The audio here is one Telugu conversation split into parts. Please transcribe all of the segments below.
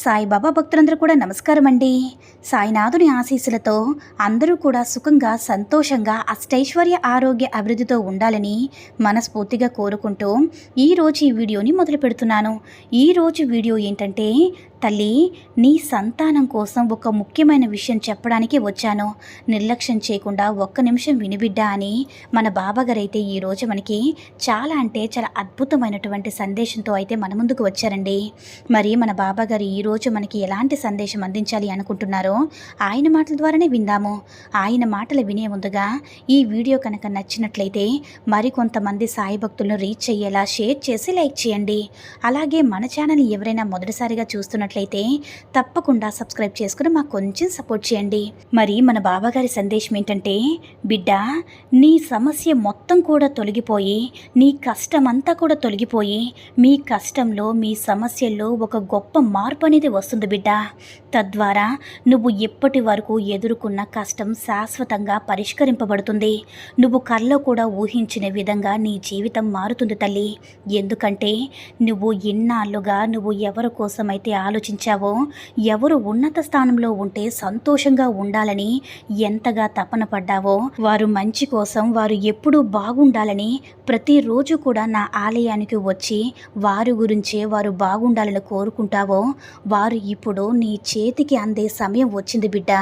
సాయిబాబా భక్తులందరూ కూడా నమస్కారం అండి సాయినాథుని ఆశీస్సులతో అందరూ కూడా సుఖంగా సంతోషంగా అష్టైశ్వర్య ఆరోగ్య అభివృద్ధితో ఉండాలని మనస్ఫూర్తిగా కోరుకుంటూ ఈరోజు ఈ వీడియోని మొదలు పెడుతున్నాను. ఈరోజు వీడియో ఏంటంటే తల్లి నీ సంతానం కోసం ఒక ముఖ్యమైన విషయం చెప్పడానికి వచ్చాను. నిర్లక్ష్యం చేయకుండా ఒక్క నిమిషం వినిబిడ్డా అని మన బాబాగారైతే ఈరోజు మనకి చాలా అంటే చాలా అద్భుతమైనటువంటి సందేశంతో అయితే మన ముందుకు వచ్చారండి. మరి మన బాబాగారు ఈరోజు మనకి ఎలాంటి సందేశం అందించాలి అనుకుంటున్నారో ఆయన మాటల ద్వారానే విందాము. ఆయన మాటలు వినే ముందుగా ఈ వీడియో కనుక నచ్చినట్లయితే మరికొంతమంది సాయి భక్తులను రీచ్ అయ్యేలా షేర్ చేసి లైక్ చేయండి. అలాగే మన ఛానల్ ఎవరైనా మొదటిసారిగా చూస్తున్నట్లయితే తప్పకుండా సబ్స్క్రైబ్ చేసుకుని మాకు కొంచెం సపోర్ట్ చేయండి. మరి మన బాబాగారి సందేశం ఏంటంటే బిడ్డ నీ సమస్య మొత్తం కూడా తొలగిపోయి నీ కష్టమంతా కూడా తొలగిపోయి మీ కష్టంలో మీ సమస్యల్లో ఒక గొప్ప మార్పు అనేది వస్తుంది బిడ్డ. తద్వారా నువ్వు ఇప్పటి వరకు ఎదుర్కొన్న కష్టం శాశ్వతంగా పరిష్కరింపబడుతుంది. నువ్వు కల్లో కూడా ఊహించిన విధంగా నీ జీవితం మారుతుంది తల్లి. ఎందుకంటే నువ్వు ఇన్నాళ్ళుగా నువ్వు ఎవరి కోసమైతే ఆలోచించావో ఎవరు ఉన్నత స్థానంలో ఉంటే సంతోషంగా ఉండాలని ఎంతగా తపన పడ్డావో వారు మంచి కోసం వారు ఎప్పుడూ బాగుండాలని ప్రతిరోజు కూడా నా ఆలయానికి వచ్చి వారి గురించే వారు బాగుండాలని కోరుకుంటావో వారు ఇప్పుడు నీ చేతికి అందే సమయం వచ్చింది బిడ్డ.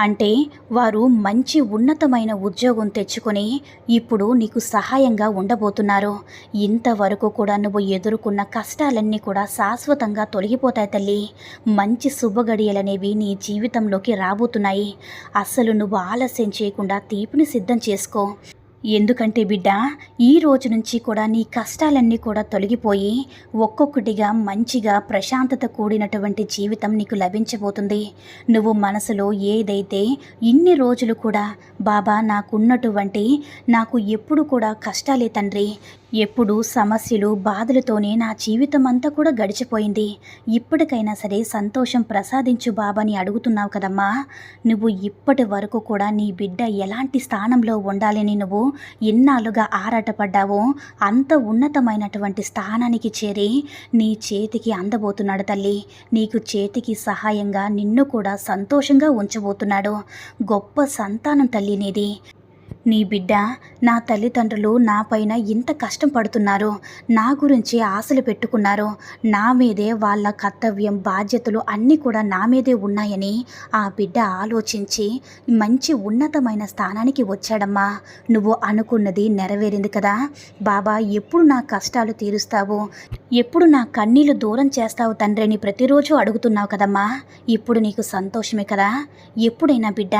అంటే వారు మంచి ఉన్నతమైన ఉద్యోగం తెచ్చుకొని ఇప్పుడు నీకు సహాయంగా ఉండబోతున్నారు. ఇంతవరకు కూడా నువ్వు ఎదుర్కొన్న కష్టాలన్నీ కూడా శాశ్వతంగా తొలగిపోతాయి తల్లి. మంచి శుభగడియలనేవి నీ జీవితంలోకి రాబోతున్నాయి. అస్సలు నువ్వు ఆలస్యం చేయకుండా తీపిని సిద్ధం చేసుకో. ఎందుకంటే బిడ్డ ఈ రోజు నుంచి కూడా నీ కష్టాలన్నీ కూడా తొలగిపోయి ఒక్కొక్కటిగా మంచిగా ప్రశాంతత కూడినటువంటి జీవితం నీకు లభించబోతుంది. నువ్వు మనసులో ఏదైతే ఇన్ని రోజులు కూడా బాబా నాకున్నటువంటి నాకు ఎప్పుడు కూడా కష్టాలే తండ్రి ఎప్పుడు సమస్యలు బాధలతోనే నా జీవితం అంతా కూడా గడిచిపోయింది. ఇప్పటికైనా సరే సంతోషం ప్రసాదించు బాబాని అడుగుతున్నావు కదమ్మా. నువ్వు ఇప్పటి వరకు కూడా నీ బిడ్డ ఎలాంటి స్థానంలో ఉండాలని నువ్వు ఎన్నాళ్ళుగా ఆరాటపడ్డావో అంత ఉన్నతమైనటువంటి స్థానానికి చేరి నీ చేతికి అందబోతున్నాడు తల్లి. నీకు చేతికి సహాయంగా నిన్ను కూడా సంతోషంగా ఉంచబోతున్నాడు. గొప్ప సంతానం తల్లి నీది. నీ బిడ్డ నా తల్లిదండ్రులు నాపైన ఇంత కష్టం పడుతున్నారు. నా గురించి ఆశలు పెట్టుకున్నారు. నా మీదే వాళ్ళ కర్తవ్యం బాధ్యతలు అన్నీ కూడా నా మీదే ఉన్నాయని ఆ బిడ్డ ఆలోచించి మంచి ఉన్నతమైన స్థానానికి వచ్చాడమ్మా. నువ్వు అనుకున్నది నెరవేరింది కదా. బాబా ఎప్పుడు నా కష్టాలు తీరుస్తావు? ఎప్పుడు నా కన్నీళ్ళు దూరం చేస్తావు తండ్రిని ప్రతిరోజు అడుగుతున్నావు కదమ్మా. ఇప్పుడు నీకు సంతోషమే కదా. ఎప్పుడైనా బిడ్డ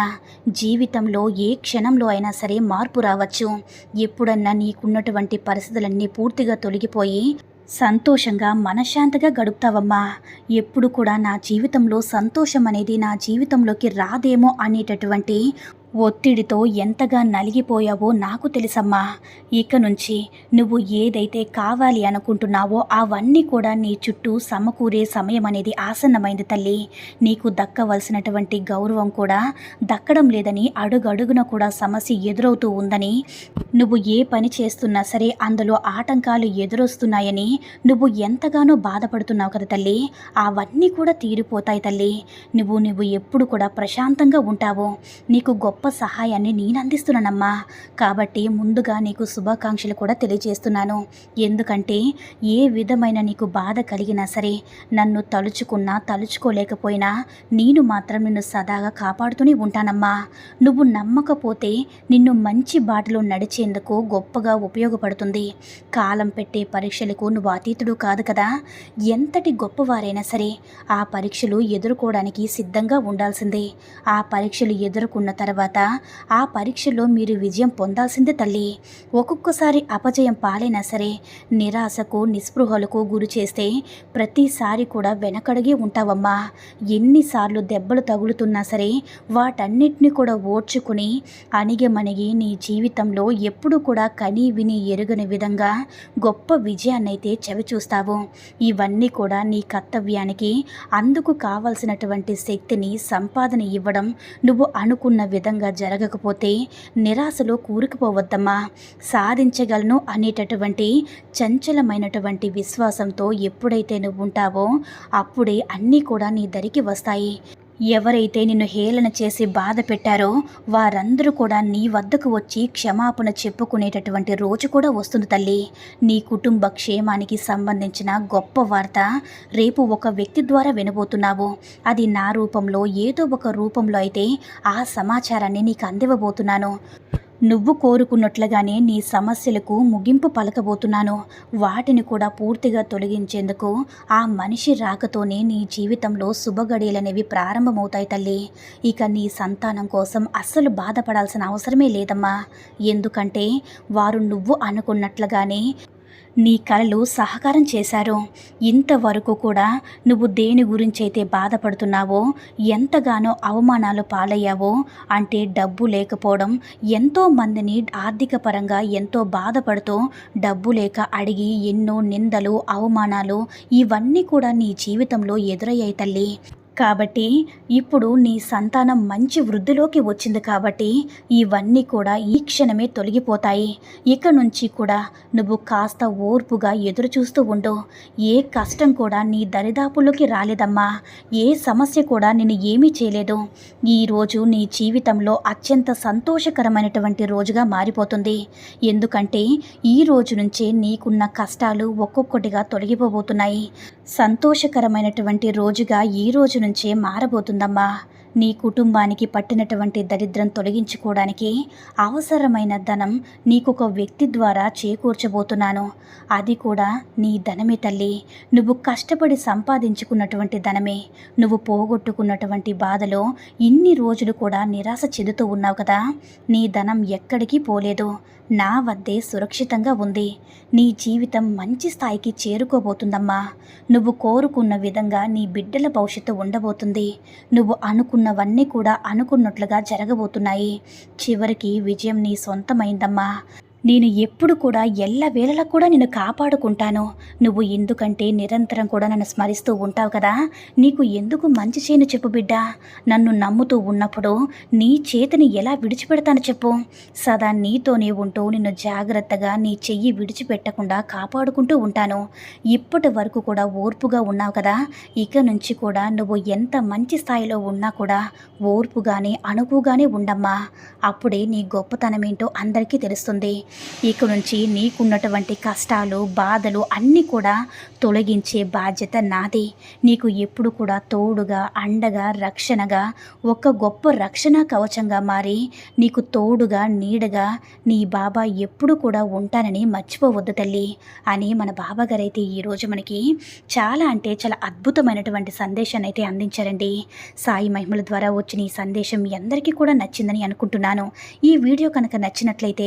జీవితంలో ఏ క్షణంలో అయినా సరే మార్పు రావచ్చు. ఎప్పుడన్నా నీకున్నటువంటి పరిస్థితులన్నీ పూర్తిగా తొలగిపోయి సంతోషంగా మనశ్శాంతిగా గడుపుతావమ్మా. ఎప్పుడు కూడా నా జీవితంలో సంతోషం అనేది నా జీవితంలోకి రాదేమో అనేటటువంటి ఒత్తిడితో ఎంతగా నలిగిపోయావో నాకు తెలుసమ్మా. ఇక నుంచి నువ్వు ఏదైతే కావాలి అనుకుంటున్నావో అవన్నీ కూడా నీ చుట్టూ సమకూరే సమయం అనేది ఆసన్నమైంది తల్లి. నీకు దక్కవలసినటువంటి గౌరవం కూడా దక్కడం లేదని అడుగడుగున కూడా సమస్య ఎదురవుతూ ఉందని నువ్వు ఏ పని చేస్తున్నా సరే అందులో ఆటంకాలు ఎదురొస్తున్నాయని నువ్వు ఎంతగానో బాధపడుతున్నావు కదా తల్లి. అవన్నీ కూడా తీరిపోతాయి తల్లి. నువ్వు నువ్వు ఎప్పుడు కూడా ప్రశాంతంగా ఉంటావు. నీకు గొప్ప గొప్ప సహాయాన్ని నేను అందిస్తున్నానమ్మా కాబట్టి ముందుగా నీకు శుభాకాంక్షలు కూడా తెలియజేస్తున్నాను. ఎందుకంటే ఏ విధమైన నీకు బాధ కలిగినా సరే నన్ను తలుచుకున్నా తలుచుకోలేకపోయినా నేను మాత్రం నిన్ను సదాగా కాపాడుతూనే ఉంటానమ్మా. నువ్వు నమ్మకపోతే నిన్ను మంచి బాటలో నడిచేందుకు గొప్పగా ఉపయోగపడుతుంది. కాలం పెట్టే పరీక్షలకు నువ్వు అతీతుడు కాదు కదా. ఎంతటి గొప్పవారైనా సరే ఆ పరీక్షలు ఎదుర్కోవడానికి సిద్ధంగా ఉండాల్సిందే. ఆ పరీక్షలు ఎదుర్కొన్న తర్వాత తర్వాత ఆ పరీక్షలో మీరు విజయం పొందాల్సిందే తల్లి. ఒక్కొక్కసారి అపజయం పాలైనా సరే నిరాశకు నిస్పృహలకు గురి చేస్తే ప్రతిసారి కూడా వెనకడిగే ఉంటావమ్మా. ఎన్నిసార్లు దెబ్బలు తగులుతున్నా సరే వాటన్నిటిని కూడా ఓడ్చుకుని అణిగమణిగి నీ జీవితంలో ఎప్పుడు కూడా కని విని ఎరుగని విధంగా గొప్ప విజయాన్నైతే చవిచూస్తావు. ఇవన్నీ కూడా నీ కర్తవ్యానికి అందుకు కావలసినటువంటి శక్తిని సంపాదన ఇవ్వడం నువ్వు అనుకున్న విధంగా జరగకపోతే నిరాశలో కూరుకుపోవద్దమ్మా. సాధించగలను అనేటటువంటి చంచలమైనటువంటి విశ్వాసంతో ఎప్పుడైతే నువ్వు ఉంటావో అప్పుడే అన్నీ కూడా నీ దరికి వస్తాయి. ఎవరైతే నిన్ను హేళన చేసి బాధ పెట్టారో వారందరూ కూడా నీ వద్దకు వచ్చి క్షమాపణ చెప్పుకునేటటువంటి రోజు కూడా వస్తుంది తల్లి. నీ కుటుంబ క్షేమానికి సంబంధించిన గొప్ప వార్త రేపు ఒక వ్యక్తి ద్వారా వినబోతున్నావు. అది నా రూపంలో ఏదో ఒక రూపంలో అయితే ఆ సమాచారాన్ని నీకు అందివ్వబోతున్నాను. నువ్వు కోరుకున్నట్లుగానే నీ సమస్యలకు ముగింపు పలకబోతున్నాను. వాటిని కూడా పూర్తిగా తొలగించేందుకు ఆ మనిషి రాకతోనే నీ జీవితంలో శుభగడియలనేవి ప్రారంభమవుతాయి తల్లి. ఇక నీ సంతానం కోసం అస్సలు బాధపడాల్సిన అవసరమే లేదమ్మా. ఎందుకంటే వారు నువ్వు అనుకున్నట్లుగానే నీ కళలు సహకారం చేశారు. ఇంతవరకు కూడా నువ్వు దేని గురించి అయితే బాధపడుతున్నావో ఎంతగానో అవమానాలు పాలయ్యావో అంటే డబ్బు లేకపోవడం ఎంతో మందిని ఆర్థిక పరంగా ఎంతో బాధపడుతూ డబ్బు లేక అడిగి ఎన్నో నిందలు అవమానాలు ఇవన్నీ కూడా నీ జీవితంలో ఎదురయ్యాయి తల్లి. కాబట్టి ఇప్పుడు నీ సంతానం మంచి వృద్ధిలోకి వచ్చింది కాబట్టి ఇవన్నీ కూడా ఈ క్షణమే తొలగిపోతాయి. ఇక నుంచి కూడా నువ్వు కాస్త ఓర్పుగా ఎదురు చూస్తూ ఉండు. ఏ కష్టం కూడా నీ దరిదాపుల్లోకి రాలేదమ్మా. ఏ సమస్య కూడా నేను ఏమీ చేయలేదు. ఈరోజు నీ జీవితంలో అత్యంత సంతోషకరమైనటువంటి రోజుగా మారిపోతుంది. ఎందుకంటే ఈ రోజు నుంచే నీకున్న కష్టాలు ఒక్కొక్కటిగా తొలగిపోబోతున్నాయి. సంతోషకరమైనటువంటి రోజుగా ఈ రోజు నుంచే మారబోతుందమ్మా. నీ కుటుంబానికి పట్టినటువంటి దరిద్రం తొలగించుకోవడానికి అవసరమైన ధనం నీకొక వ్యక్తి ద్వారా చేకూర్చబోతున్నాను. అది కూడా నీ ధనమే తల్లి. నువ్వు కష్టపడి సంపాదించుకున్నటువంటి ధనమే. నువ్వు పోగొట్టుకున్నటువంటి బాధలో ఇన్ని రోజులు కూడా నిరాశ చెందుతూ ఉన్నావు కదా. నీ ధనం ఎక్కడికి పోలేదు. నా వద్దే సురక్షితంగా ఉంది. నీ జీవితం మంచి స్థాయికి చేరుకోబోతుందమ్మా. నువ్వు కోరుకున్న విధంగా నీ బిడ్డల భవిష్యత్తు ఉండబోతుంది. నువ్వు అనుకున్నవన్నీ కూడా అనుకున్నట్లుగా జరగబోతున్నాయి. చివరికి విజయం నీ సొంతమైందమ్మా. నేను ఎప్పుడు కూడా ఎల్ల వేళలా కూడా నిన్ను కాపాడుకుంటాను. నువ్వు ఎందుకంటే నిరంతరం కూడా నన్ను స్మరిస్తూ ఉంటావు కదా. నీకు ఎందుకు మంచి చేయను చెప్పు బిడ్డ. నన్ను నమ్ముతూ ఉన్నప్పుడు నీ చేతిని ఎలా విడిచిపెడతాను చెప్పు. సదా నీతోనే ఉంటూ నిన్ను జాగ్రత్తగా నీ చెయ్యి విడిచిపెట్టకుండా కాపాడుకుంటూ ఉంటాను. ఇప్పటి వరకు కూడా ఓర్పుగా ఉన్నావు కదా. ఇక నుంచి కూడా నువ్వు ఎంత మంచి స్థాయిలో ఉన్నా కూడా ఓర్పుగానే అణువుగానే ఉండమ్మా. అప్పుడే నీ గొప్పతనం ఏంటో అందరికీ తెలుస్తుంది. ఇక నుంచి నీకున్నటువంటి కష్టాలు బాధలు అన్నీ కూడా తొలగించే బాధ్యత నాది. నీకు ఎప్పుడు కూడా తోడుగా అండగా రక్షణగా ఒక గొప్ప రక్షణ కవచంగా మారి నీకు తోడుగా నీడగా నీ బాబా ఎప్పుడు కూడా ఉంటానని మర్చిపోవద్దు తల్లి అని మన బాబాగారైతే ఈరోజు మనకి చాలా అంటే చాలా అద్భుతమైనటువంటి సందేశాన్ని అయితే అందించారండి. సాయి మహిమల ద్వారా వచ్చిన ఈ సందేశం ఎందరికీ అందరికీ కూడా నచ్చిందని అనుకుంటున్నాను. ఈ వీడియో కనుక నచ్చినట్లయితే